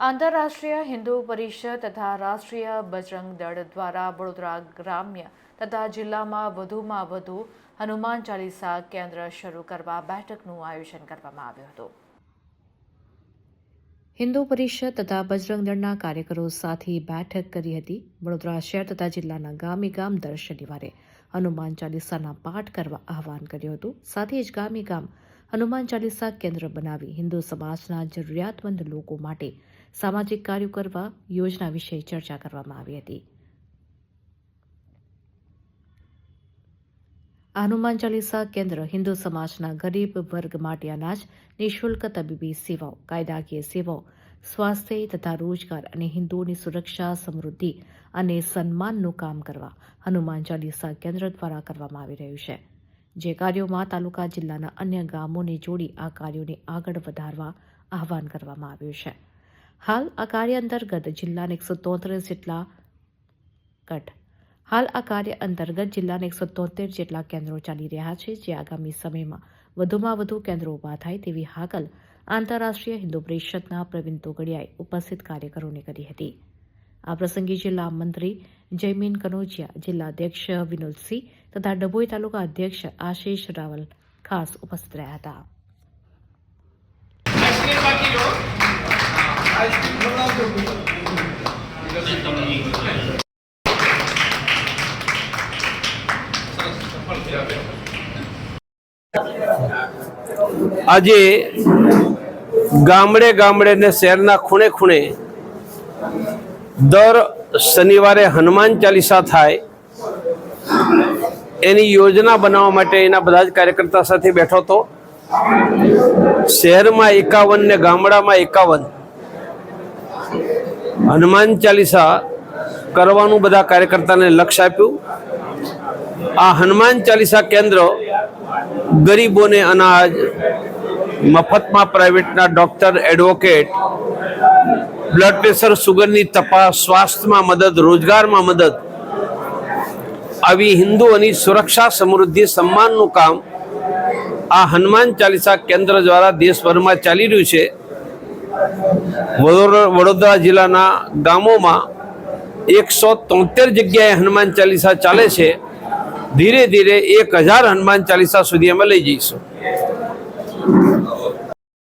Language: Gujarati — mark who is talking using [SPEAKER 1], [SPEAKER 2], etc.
[SPEAKER 1] આંતરરાષ્ટ્રીય હિન્દુ પરિષદ તથા રાષ્ટ્રીય બજરંગ દળ દ્વારા વડોદરા ગ્રામ્ય તથા જિલ્લામાં વધુમાં વધુ હનુમાન ચાલીસા કેન્દ્ર શરૂ કરવા બેઠકનું આયોજન કરવામાં આવ્યું હતું. હિન્દુ પરિષદ તથા બજરંગ દળના કાર્યકરો સાથે બેઠક કરી હતી. વડોદરા શહેર તથા જિલ્લાના ગામે ગામ દર શનિવારે હનુમાન ચાલીસાના પાઠ કરવા આહવાન કર્યું હતું. સાથે જ ગામે ગામ હનુમાન ચાલીસા કેન્દ્ર બનાવી હિન્દુ સમાજના જરૂરિયાતમંદ લોકો માટે સામાજિક કાર્યો કરવા યોજના વિશે ચર્ચા કરવામાં આવી હતી. આ હનુમાન ચાલીસા કેન્દ્ર હિન્દુ સમાજના ગરીબ વર્ગ માટે અનાજ, નિઃશુલ્ક તબીબી સેવાઓ, કાયદાકીય સેવાઓ, સ્વાસ્થ્ય તથા રોજગાર અને હિન્દુઓની સુરક્ષા, સમૃદ્ધિ અને સન્માનનું કામ કરવા હનુમાન ચાલીસા કેન્દ્ર દ્વારા કરવામાં આવી રહ્યું છે. જે કાર્યોમાં તાલુકા જિલ્લાના અન્ય ગામોને જોડી આ કાર્યોને આગળ વધારવા આહવાન કરવામાં આવ્યું છે. હાલ આ કાર્ય અંતર્ગત જિલ્લાને એકસો તોતેર જેટલા કટ હાલ આ કાર્ય અંતર્ગત જિલ્લાના એકસો તોતેર જેટલા કેન્દ્રો ચાલી રહ્યા છે, જે આગામી સમયમાં વધુમાં વધુ કેન્દ્રો ઊભા થાય તેવી હાકલ આંતરરાષ્ટ્રીય હિન્દુ પરિષદના પ્રવીણ તોગડિયાએ ઉપસ્થિત કાર્યકરોને કરી હતી. આ પ્રસંગે જિલ્લા મંત્રી જયમીન કનોજિયા, જિલ્લા અધ્યક્ષ વિનોદસિંહ તથા ડભોઈ તાલુકા અધ્યક્ષ આશીષ રાવલ ખાસ ઉપસ્થિત રહ્યા હતા.
[SPEAKER 2] આજે ગામડે ગામડે ને શહેરના ખૂણે ખૂણે દર શનિવારે હનુમાન ચાલીસા થાય. એની યોજના બનાવવા માટે એના બધા જ કાર્યકર્તા સાથે બેઠો હતો. શહેરમાં એકાવન ને ગામડામાં એકાવન. હનુમાન ચાલીસા કરવાનું બધા કાર્યકર્તાને લક્ષ્ય આપ્યું. આ હનુમાન ચાલીસા કેન્દ્ર ગરીબોને અનાજ, મફતમાં પ્રાઇવેટના ડોક્ટર, એડવોકેટ, બ્લડ પ્રેશર, સુગરની તપાસ, સ્વાસ્થ્યમાં મદદ, રોજગારમાં મદદ આવી હિન્દુઓની સુરક્ષા સમૃદ્ધિ સન્માનનું કામ આ હનુમાન ચાલીસા કેન્દ્ર દ્વારા દેશભરમાં ચાલી રહ્યું છે. વડોદરા જિલ્લાના ગામોમાં એકસો તોતેર જગ્યાએ હનુમાન ચાલીસા ચાલે છે. ધીરે ધીરે એક હજાર હનુમાન ચાલીસા સુધી અમે લઈ જઈશું.